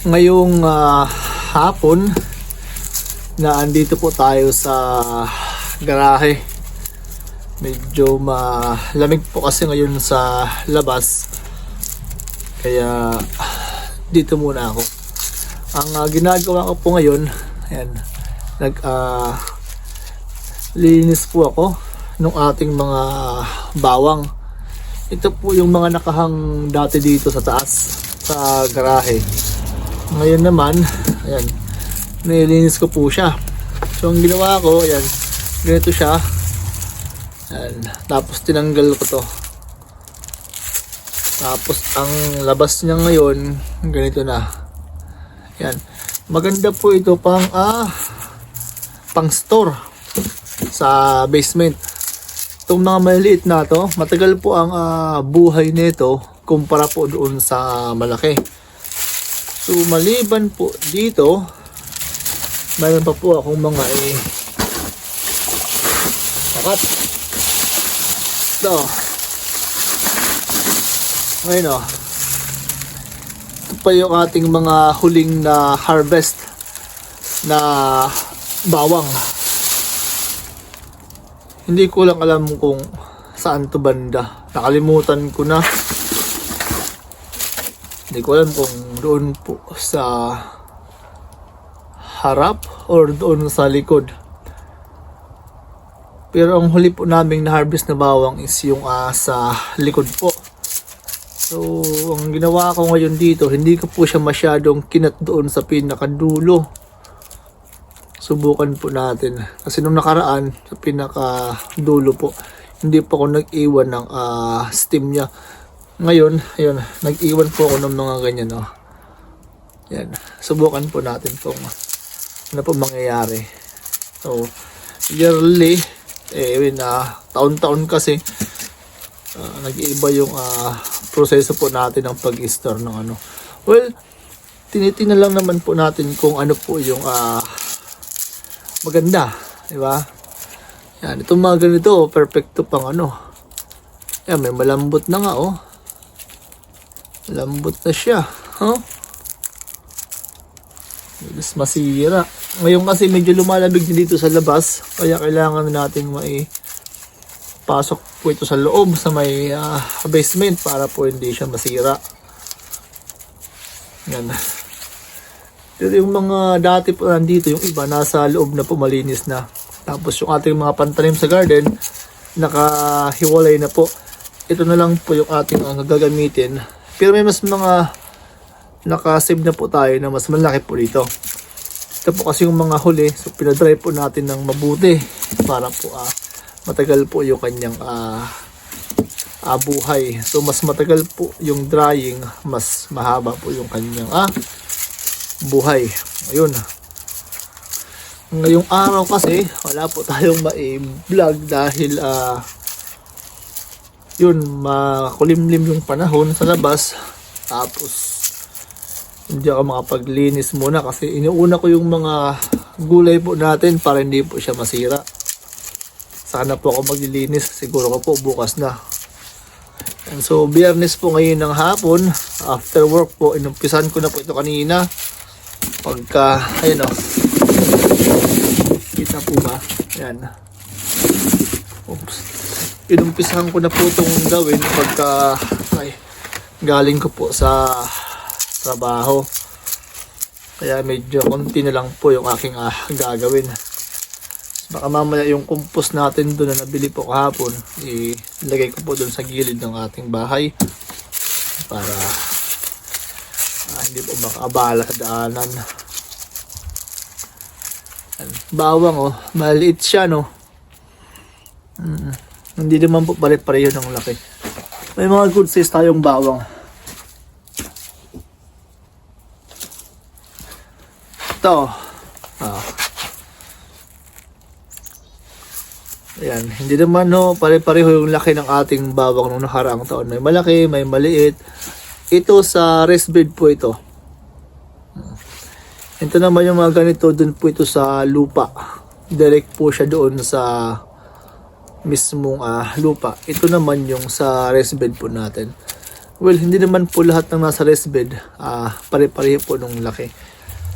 ngayong ah, hapon na andito po tayo sa garahe. Medyo malamig po kasi ngayon sa labas. Kaya dito muna ako. Ang ah, ginagawa ko po ngayon, ayan, nag ah, linis po ako ng ating mga bawang. Ito po yung mga nakahang dati dito sa taas sa garahe. Ngayon naman, ayan, nilinis ko po siya. So, ang ginawa ko, ayan, ganito siya. Ayan, tapos tinanggal ko to. Tapos, ang labas niya ngayon, ganito na. Ayan. Maganda po ito pang, ah, pang store sa basement. Itong mga maliliit na to, matagal po ang ah, buhay nito kumpara po doon sa malaki. So, maliban po dito, mayroon pa po akong mga eh, sakat. Ito. Ngayon o. Ito pa yung ating mga huling na harvest na bawang. Hindi ko lang alam kung saan to banda. Nakalimutan ko na. Hindi ko alam kung doon po sa harap or doon sa likod. Pero ang huli po naming na-harvest na bawang is yung ah, sa likod po. So, ang ginawa ko ngayon dito, hindi ko po siya masyadong kinat doon sa pinakadulo. Subukan po natin. Kasi nung nakaraan, sa pinakadulo po, hindi pa ako nag-iwan ng ah, steam niya. Ngayon, ayun, nag-iwan po ako ng mga ganyan, oh. Yan. Subukan po natin kung ano po mangyayari. So, yearly, eh, na taon-taon kasi, ah, nag-iiba yung ah, proseso po natin ng pag-store ng ano. Well, tinitingnan lang naman po natin kung ano po yung ah, maganda, di ba? Yan, itong mga ganito, perfecto pang ano. Yan, may malambot na nga, oh. Lambot na siya, huh? Mas masira. Ngayon kasi medyo lumalamig din dito sa labas, kaya kailangan nating mai pasok po ito sa loob sa may ah, basement para po hindi siya masira. Yan. Pero yung mga dati po nandito, yung iba nasa loob na po malinis na. Tapos yung ating mga pantanim sa garden, nakahiwalay na po. Ito na lang po yung ating ang gagamitin. Pero may mas mga nakasave na po tayo na mas malaki po dito. Ito po kasi yung mga huli, so pinadry po natin ng mabuti para po ah, matagal po yung kanyang ah, ah, buhay. So mas matagal po yung drying, mas mahaba po yung kanyang ah, buhay. Ayun. Ngayong araw kasi, wala po tayong ma-vlog dahil ah, yun, makulimlim yung panahon sa labas. Tapos, hindi ako makapaglinis muna kasi inuuna ko yung mga gulay po natin para hindi po siya masira. Sana po ako maglilinis. Siguro ko po bukas na. And so, biyernes po ngayon ng hapon. After work po, inumpisan ko na po ito kanina. Pagka, ayun o. Kita po ba? Ayan. Oops. Inumpisahan ko na po itong gawin pagka ay, galing ko po sa trabaho. Kaya medyo konti na lang po yung aking ah, gagawin. Baka mamaya yung compost natin doon na nabili po kahapon, ilagay ko po doon sa gilid ng ating bahay para ah, hindi po makaabala sa daanan. Bawang oh, maliit siya no. Mm, hindi naman po pare-pareho ng laki. May mga good size tayong bawang. Ito. Ah. Ayan, hindi naman no, pare-pareho yung laki ng ating bawang nung nakaraang taon. May malaki, may maliit. Ito sa rest bed po ito. Ito naman yung mga ganito, dun po ito sa lupa. Direct po siya doon sa mismong ah, lupa. Ito naman yung sa rest bed po natin. Well, hindi naman po lahat ng nasa rest bed, ah, pare-pareho po nung laki.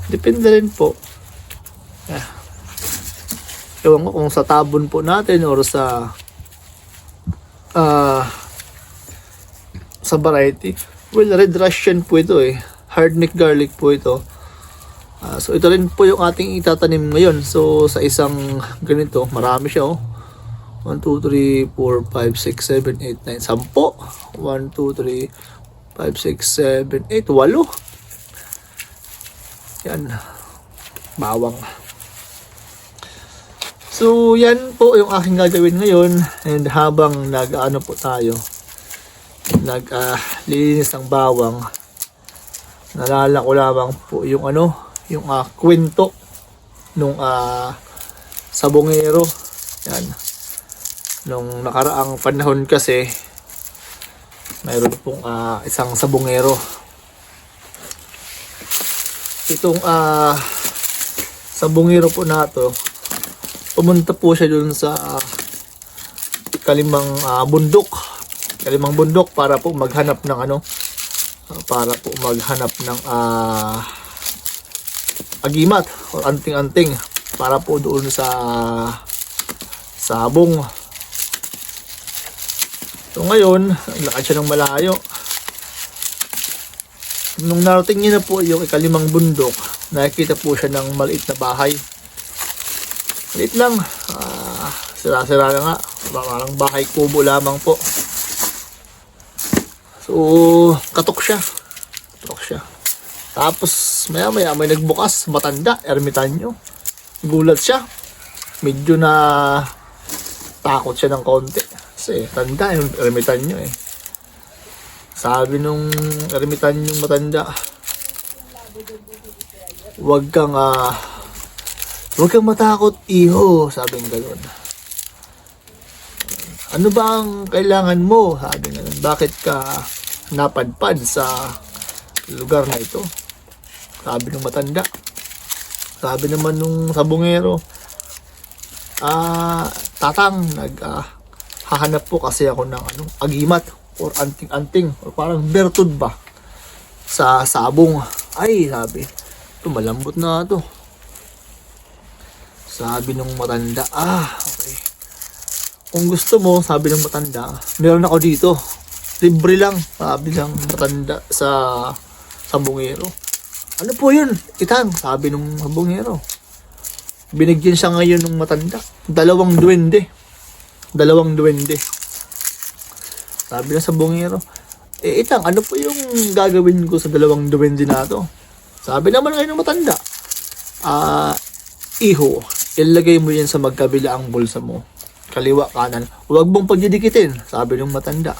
Depende rin po. Ah. Ewan ko kung sa tabon po natin or sa ah sa variety. Well, red Russian po ito eh. Hard neck garlic po ito. Ah, so ito rin po yung ating itatanim ngayon. So sa isang ganito, marami siya oh. 1, 2, 3, 4, 5, 6, 7, 8, 9, 10. 1, 2, 3, 5, 6, 7, 8, 8. Yan. Bawang. So, yan po yung aking gagawin ngayon. And habang nag-ano po tayo, nag-linis ng bawang, nalala ko lamang po yung ano, yung ah, kwento nung ah, sabongero. Yan. Nung nakaraang panahon kasi, mayroon pong ah, isang sabongero. Itong ah, sabongero po na to, pumunta po siya dun sa ah, kalimang ah, bundok. Kalimang bundok para po maghanap ng ano, ah, para po maghanap ng ah, agimat o anting-anting para po doon sa sabong. So ngayon, lakad siya ng malayo. Nung narating niya na po yung ikalimang bundok, nakikita po siya ng maliit na bahay. Maliit lang. Ah, sira-sira na nga. Parang bahay kubo lamang po. So, katok siya. Katok siya. Tapos, maya maya may nagbukas, matanda, ermitanyo. Gulat siya. Medyo na takot siya ng konti. Kasi tanda yung ermitanyo eh. Sabi nung ermitanyo matanda, Huwag kang ah, huwag kang matakot, iho, sabi ng gano'n. Ano ba ang kailangan mo? Sabi nga bakit ka napadpad sa lugar na ito? Sabi ng matanda. Sabi naman nung sabungero, ah, tatang, nag, ah, hahanap po kasi ako ng anong agimat or anting-anting or parang bertud ba sa sabong. Ay, sabi, ito malambot na to. Sabi nung matanda, ah, okay. Kung gusto mo, sabi ng matanda, meron ako dito. Libre lang, sabi ng matanda sa sabongero. Ano po yun? Itang, sabi nung sabongero. Binigyan siya ngayon ng matanda. Dalawang duwende. Dalawang duwende. Sabi ng sabongero, eh itang, ano po yung gagawin ko sa dalawang duwende na to? Sabi naman ngayon ng matanda, ah, iho, ilagay mo yan sa magkabila ang bulsa mo. Kaliwa, kanan. Huwag mong pagdidikitin, sabi ng matanda.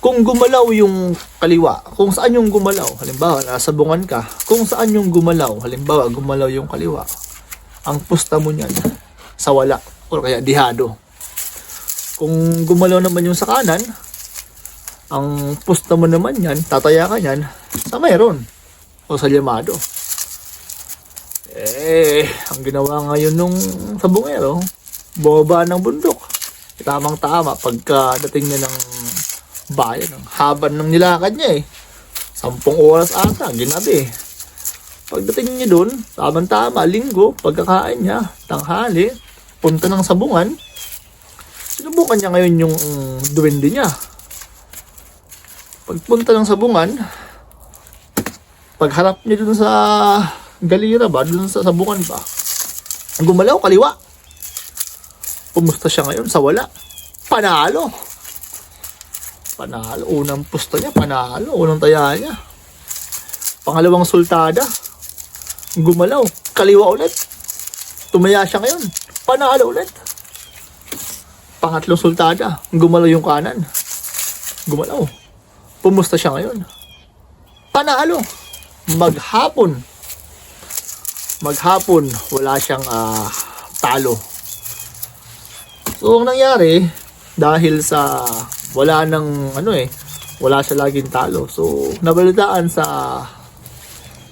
Kung gumalaw yung kaliwa, kung saan yung gumalaw, halimbawa, nasa bungan ka, kung saan yung gumalaw, halimbawa, gumalaw yung kaliwa, ang pusta mo niyan, sa wala, o kaya dihado. Kung gumalaw naman yung sa kanan, ang pusta mo naman yan, tataya ka yan, sa mayroon, o sa llamado. Eh, ang ginawa ngayon nung sabongero, bumaba ng bundok. Tamang tama pagka dating niya ng bayan, ang haba ng nilakad niya eh. Sampung oras ata, ginabi. Pagdating niya doon, tamang tama, linggo, pagkakain niya, tanghali, punta ng sabungan, sinubukan niya ngayon yung mm, duwende niya. Pagpunta ng sabungan, pagharap niya dun sa galira ba, dun sa sabungan ba, gumalaw kaliwa. Pumusta siya ngayon sa wala. Panalo. Panalo. Unang pusto niya, panalo. Unang taya niya. Pangalawang sultada. Gumalaw. Kaliwa ulit. Tumaya siya ngayon. Panalo ulit. Pangatlong sultada. Gumalaw yung kanan. Gumalaw. Pumusta siya ngayon. Panalo. Maghapon. Maghapon, wala siyang ah, talo. So, ang nangyari, dahil sa wala nang ano eh, wala siya laging talo. So, nabalitaan sa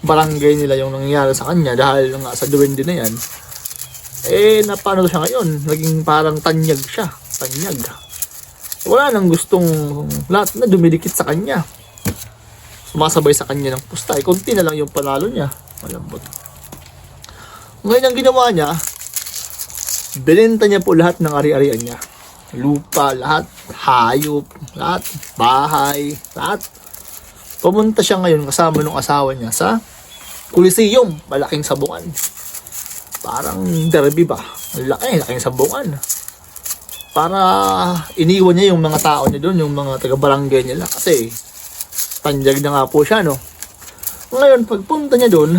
barangay nila yung nangyari sa kanya dahil nga sa duwende na yan. Eh, napano siya ngayon? Naging parang tanyag siya. Tanyag. wala nang gustong lahat na dumidikit sa kanya. Sumasabay sa kanya ng pusta. Eh, konti na lang yung panalo niya. Malambot. Ngayon ang ginawa niya, binenta niya po lahat ng ari-arian niya. Lupa, lahat, hayop, lahat, bahay, lahat. Pumunta siya ngayon kasama ng asawa niya sa Coliseum, malaking sabungan. Parang derby ba? Laki, laking sabungan. Para iniwan niya yung mga tao niya doon, yung mga taga-barangay nila. Kasi, panjag na nga po siya, no? Ngayon, pagpunta niya doon,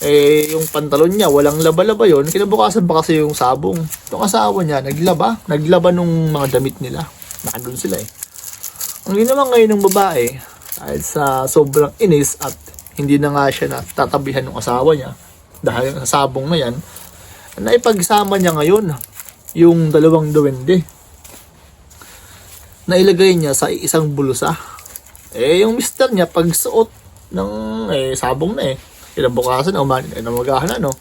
eh, yung pantalon niya, walang laba-laba yon Kinabukasan pa kasi yung sabong. Yung asawa niya, naglaba. Naglaba nung mga damit nila. Nandun sila eh. Ang ginawa ngayon ng babae, dahil sa sobrang inis at hindi na nga siya natatabihan ng asawa niya, dahil sa sabong na yan, naipagsama niya ngayon yung dalawang duwende. Nailagay niya sa isang bulsa. Eh, yung mister niya, pagsuot ng eh, sabong na eh, kinabukasan, uman, eh, namagahan na, no?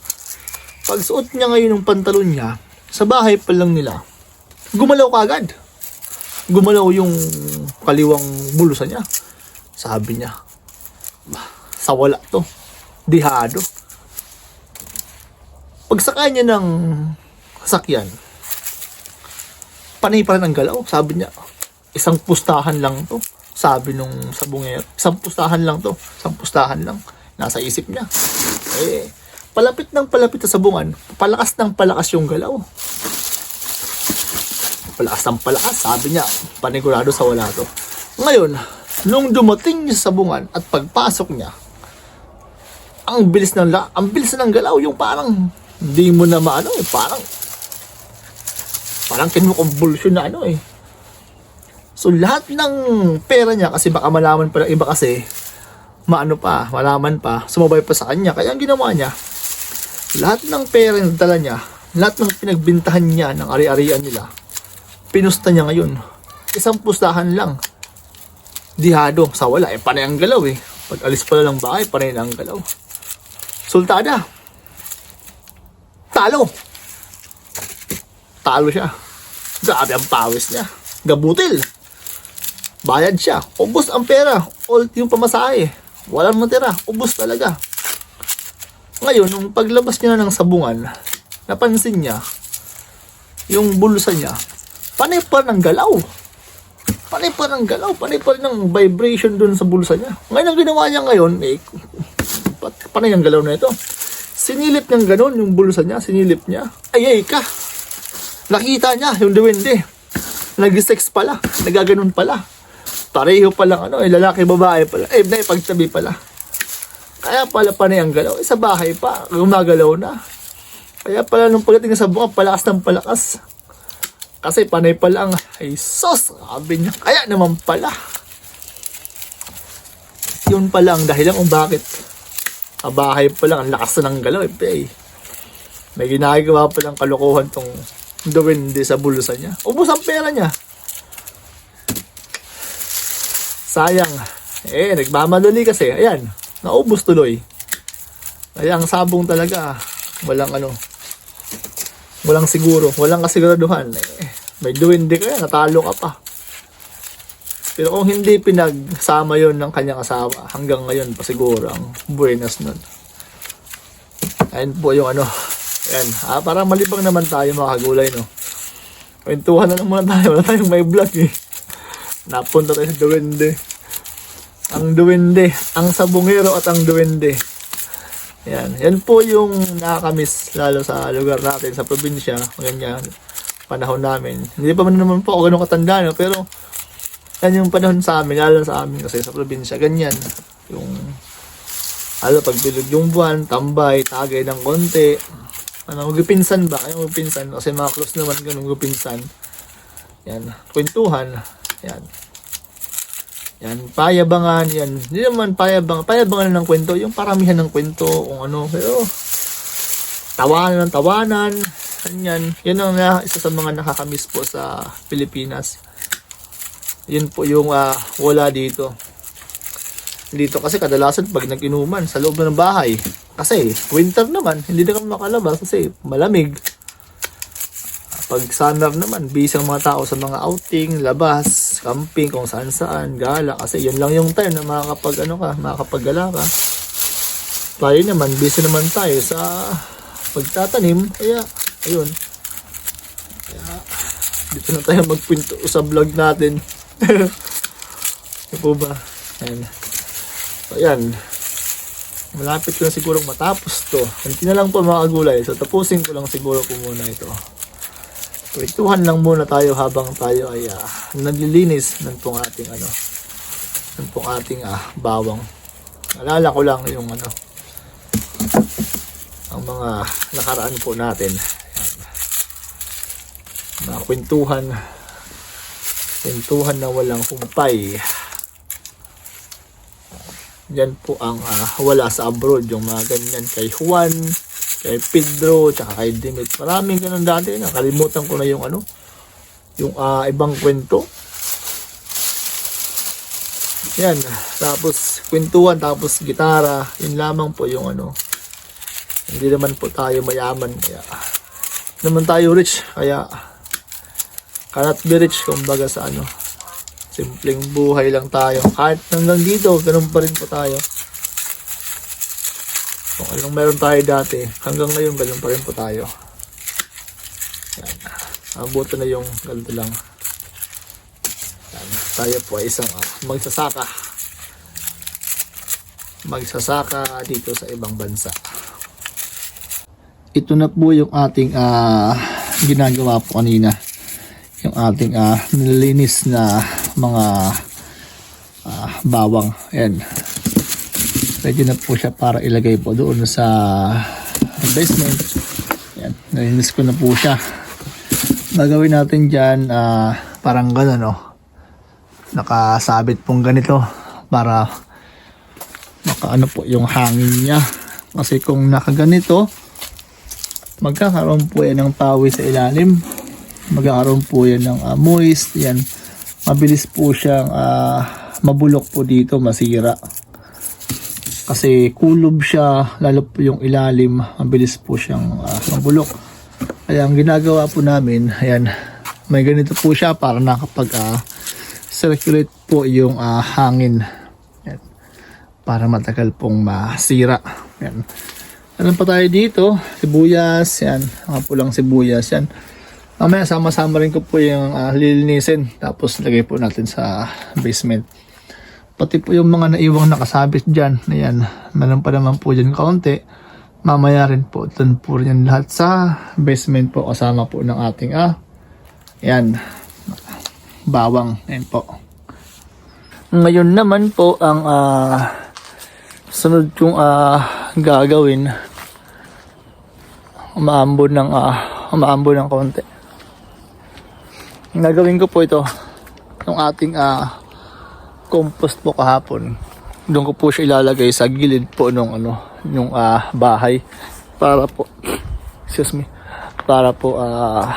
Pagsuot niya ngayon ng pantalon niya, sa bahay pa lang nila, gumalaw kagad. Gumalaw yung kaliwang bulsa niya. Sabi niya, "Bah, sa wala to. Dihado. Pagsakay niya ng sasakyan, panay pa rin ang galaw. Sabi niya, isang pustahan lang to. Sabi nung sabungero, isang pustahan lang to. Isang pustahan lang. Nasa isip niya. Eh, palapit ng palapit sa sabungan, palakas ng palakas yung galaw. Palakas ng palakas, sabi niya, panigurado sa wala to. Ngayon, nung dumating niya sa sabungan at pagpasok niya, ang bilis ng la, ang bilis ng galaw, yung parang hindi mo na maano eh, parang parang kinukumbulsyon na ano eh. So lahat ng pera niya kasi baka malaman pa ng iba kasi maano pa, malaman pa, sumabay pa sa kanya. Kaya ang ginawa niya, lahat ng pera na dala niya, lahat ng pinagbintahan niya ng ari-arian nila, pinusta niya ngayon. Isang pustahan lang. Dihado, sa wala, eh panay ang galaw eh. Pag alis pala ng bahay, panay na ang galaw. Sultada. Talo. Talo siya. Grabe ang pawis niya. Gabutil. Bayad siya. Ubus ang pera. All yung pamasahe. Walang matira. Ubus talaga. Ngayon, nung paglabas niya ng sabungan, napansin niya, yung bulsa niya, panay pa ng galaw. Panay pa ng galaw. Panay pa ng vibration dun sa bulsa niya. Ngayon, ang ginawa niya ngayon, eh, panay ang galaw na ito. Sinilip niyang ganun yung bulsa niya, sinilip niya. Ay, ay ka! Nakita niya yung duwende. Nag-sex pala, nagaganon pala. Pareho palang ano, eh, lalaki babae pala. Eh, na pagtabi pala. Kaya pala panay ang galaw. Eh, sa bahay pa, gumagalaw na. Kaya pala nung pagdating sa buka, palakas ng palakas. Kasi panay pala ang, ay sos, sabi niya. Kaya naman pala. Yun pala ang dahilan kung bakit sa bahay pa lang, ang lakas ng galaw eh. Pay. May ginagawa pa lang kalokohan tong duwende sa bulsa niya. Ubus ang pera niya. Sayang. Eh, nagmamadali kasi. Ayan, naubos tuloy. Kaya ang sabong talaga, walang ano, walang siguro, walang kasiguraduhan. Eh, may duwende ka natalo ka pa. Pero kung hindi pinagsama yon ng kanyang asawa, hanggang ngayon pa siguro ang buenas nun. Ayan po yung ano. Ayan. Ah, para malibang naman tayo mga kagulay, no? Kwentuhan na lang muna tayo. Wala tayong may vlog, eh. Napunta tayo sa duwende. Ang duwende. Ang sabungero at ang duwende. Yan. Yan po yung nakakamiss lalo sa lugar natin, sa probinsya. Ganyan. Panahon namin. Hindi pa man naman po ako ganun katanda, no? Pero yan yung panahon sa amin, lalo sa amin kasi sa probinsya, ganyan. Yung, ano, pagbilog yung buwan, tambay, tagay ng konti. Ano, magpinsan ba? Kayo magpinsan? Kasi mga close naman ganun magpinsan. Yan, kwentuhan. Yan. Yan, payabangan, yan. Hindi naman payabangan, payabangan ng kwento, yung paramihan ng kwento, kung ano, pero tawanan ng tawanan, ganyan. Yan ang isa sa mga nakakamiss po sa Pilipinas yun po yung ah, wala dito. Dito kasi kadalasan pag nag-inuman sa loob ng bahay. Kasi winter naman, hindi na kami makalabas kasi malamig. Pag summer naman, busy ang mga tao sa mga outing, labas, camping, kung saan saan, gala. Kasi yun lang yung time na makakapag, ano ka, makakapaggala ka. Tayo naman, busy naman tayo sa pagtatanim. Kaya, ayun. Kaya, dito na tayo magpinto sa vlog natin. Ano po ba? Ayan. So, ayan. Malapit ko na siguro matapos to. Kunti na lang po mga gulay. So, tapusin ko lang siguro po muna ito. Kwentuhan lang muna tayo habang tayo ay ah, naglilinis ng pong ating ano, ng pong ating ah, bawang. Alala ko lang yung ano, ang mga nakaraan po natin. Ayan. Mga kwentuhan, kwentuhan na walang humpay. Yan po ang ah, wala sa abroad, yung mga ganyan kay Juan, kay Pedro, tsaka kay Dimit. Maraming ganun dati, nakalimutan ko na yung ano, yung ah, ibang kwento. Yan, tapos kwentuhan, tapos gitara, yun lamang po yung ano. Hindi naman po tayo mayaman, kaya naman tayo rich, kaya cannot be rich, kumbaga sa ano, simpleng buhay lang tayo. Kahit hanggang dito, ganun pa rin po tayo. Kung anong meron tayo dati, hanggang ngayon, ganun pa rin po tayo. Yan. Abuto na yung ganito lang. Yan. Tayo po ay isang ah, magsasaka. Magsasaka dito sa ibang bansa. Ito na po yung ating ah, ginagawa po kanina. Ating ah, nililinis na mga ah, bawang. Ayan. Ready na po siya para ilagay po doon sa basement. Ayan. Nalinis ko na po siya. Gagawin natin dyan ah, parang gano'n no. Nakasabit pong ganito para makaano po yung hangin niya. Kasi kung nakaganito, magkakaroon po yan ng pawis sa ilalim. Magkakaroon po yan ng ah, moist. Yan. Mabilis po siyang ah, mabulok po dito, masira. Kasi kulob siya, lalo po yung ilalim, mabilis po siyang ah, mabulok. Kaya ang ginagawa po namin, ayan, may ganito po siya para nakapag ah, circulate po yung ah, hangin. Ayan. Para matagal pong masira. Ayan. Ano pa tayo dito? Sibuyas, yan. Mga pulang sibuyas, yan. Mamaya sama-sama rin ko po yung ah, lilinisin. Tapos lagay po natin sa basement. Pati po yung mga naiwang nakasabit dyan. Ayan. Meron pa naman po dyan kaunti. Mamaya rin po. Doon po rin lahat sa basement po. Kasama po ng ating ah. Ayan. Bawang. Ayan po. Ngayon naman po ang ah, sunod kong ah, gagawin umaambon ng ah, umaambon ng konti. Ang gagawin ko po ito ng ating ah, compost po kahapon. Doon ko po siya ilalagay sa gilid po nung ano, yung ah, bahay para po excuse me, para po ah,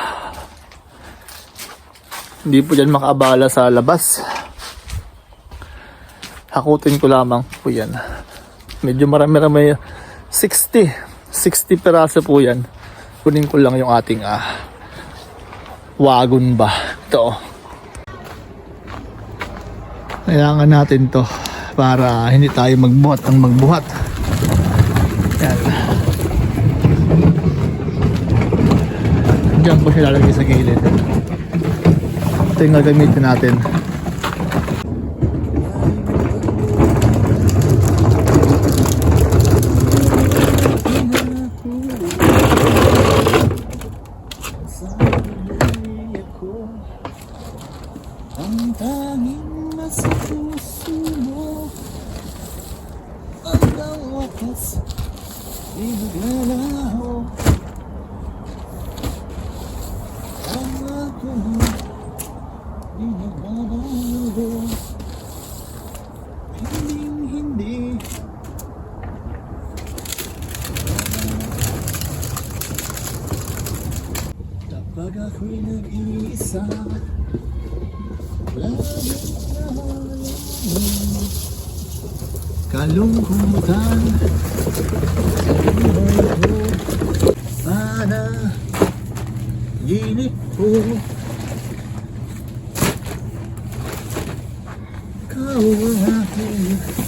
hindi po dyan makaabala sa labas. Hakutin ko lamang po yan. Medyo marami-rami 60 60 peraso po yan. Kunin ko lang yung ating ah, wagon ba. Ito. Kailangan natin to para hindi tayo magbuhat ang magbuhat. Yan. Diyan po siya lalagay sa gilid. Ito yung gagamitin natin. Ang tanging nasa puso mo Hanggang wakas Di maglalaho Ang ako Di nagbabago Hinding hindi Kapag ako'y nag-iisa Kalungkutan sa buhay ko Sana Ginit po. Ikaw ang aking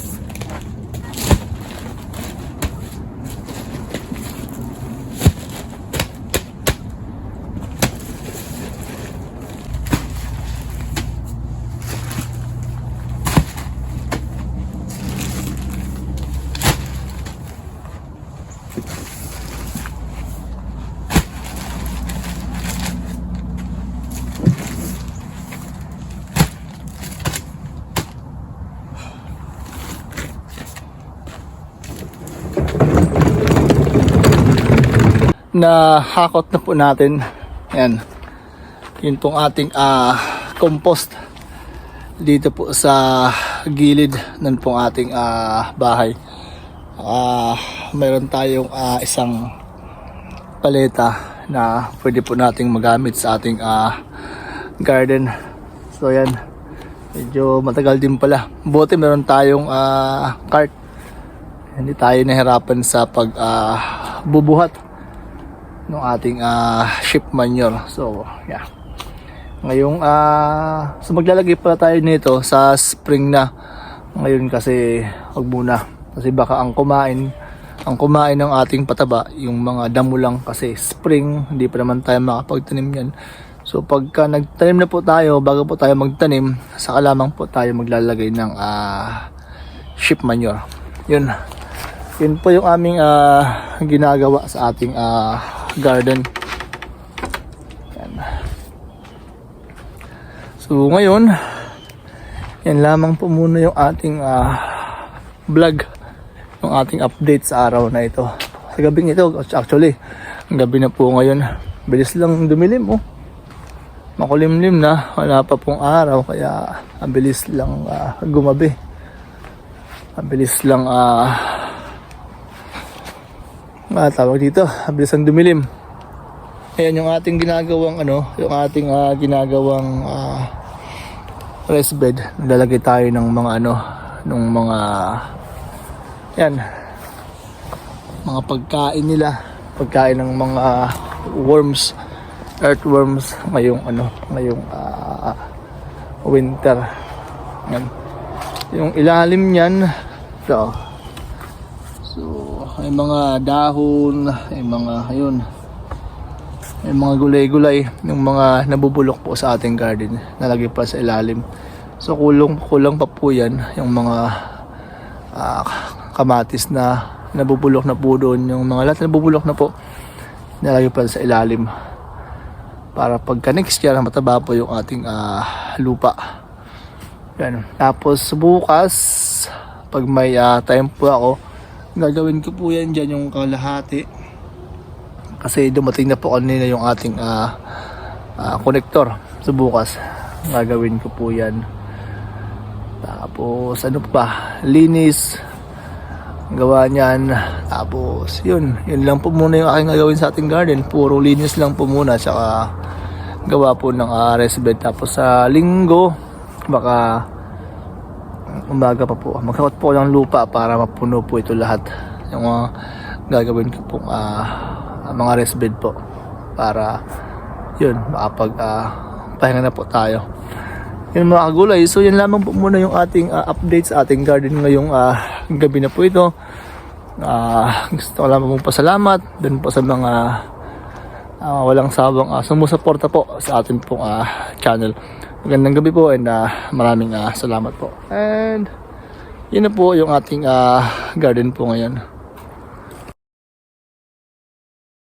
na hakot na po natin. Ayan. Yun pong ating ah, compost dito po sa gilid ng pong ating ah, bahay. Ah, mayroon tayong ah, isang paleta na pwede po nating magamit sa ating ah, garden. So yan. Medyo matagal din pala. Buti meron tayong ah, cart. Hindi tayo nahirapan sa pag ah, bubuhat ng ating ah, ship manure. So, yeah. Ngayong ah so maglalagay pala tayo nito sa spring na. Ngayon kasi wag muna kasi baka ang kumain ang kumain ng ating pataba yung mga damo lang kasi spring hindi pa naman tayo makapagtanim yan. So pagka nagtanim na po tayo bago po tayo magtanim saka lamang po tayo maglalagay ng ah ship manure. Yun. Yun po yung aming ah, ginagawa sa ating ah, garden. Yan. So ngayon, yan lamang po muna yung ating ah, vlog, yung ating update sa araw na ito. Sa gabing ito, actually, ang gabi na po ngayon, bilis lang dumilim oh. Makulimlim na, wala pa pong araw, kaya ang bilis lang ah, gumabi. Ang bilis lang ah, ah, tawag dito, ang bilis ang dumilim. Ayan yung ating ginagawang ano, yung ating ah, ginagawang ah, rest bed. Naglalagay tayo ng mga ano, ng mga yan. Mga pagkain nila, pagkain ng mga worms, earthworms. Ngayong ano, ngayong ah, winter. Yan. Yung ilalim niyan, so, so may mga dahon, may mga ayun, may mga gulay-gulay, yung mga nabubulok po sa ating garden, nalagay pa sa ilalim. So kulong kulang pa po yan, yung mga ah, kamatis na nabubulok na po doon, yung mga lahat na nabubulok na po, nalagay pa sa ilalim. Para pagka next year, mataba po yung ating ah, lupa. Yan. Tapos bukas, pag may ah, time po ako, gagawin ko po yan dyan yung kalahati kasi dumating na po kanina yung ating ah ah, connector sa bukas gagawin ko po yan tapos ano pa linis gawa niyan. Tapos yun yun lang po muna yung aking gagawin sa ating garden. Puro linis lang po muna tsaka gawa po ng uh, rest bed. Tapos sa linggo baka umaga pa po magkakot po ng lupa para mapuno po ito lahat. Yung mga gagawin ko pong ah, mga rest bed po para yun makapag ah, pahinga na po tayo yun mga kagulay. So yun lamang po muna yung ating ah, update sa ating garden ngayong ah, gabi na po ito. Ah, gusto ko lamang pong pasalamat dun po sa mga ah, walang sawang ah, sumusuporta po sa ating pong ah, channel. Magandang gabi po and ah, maraming ah, salamat po. And yun na po yung ating ah, garden po ngayon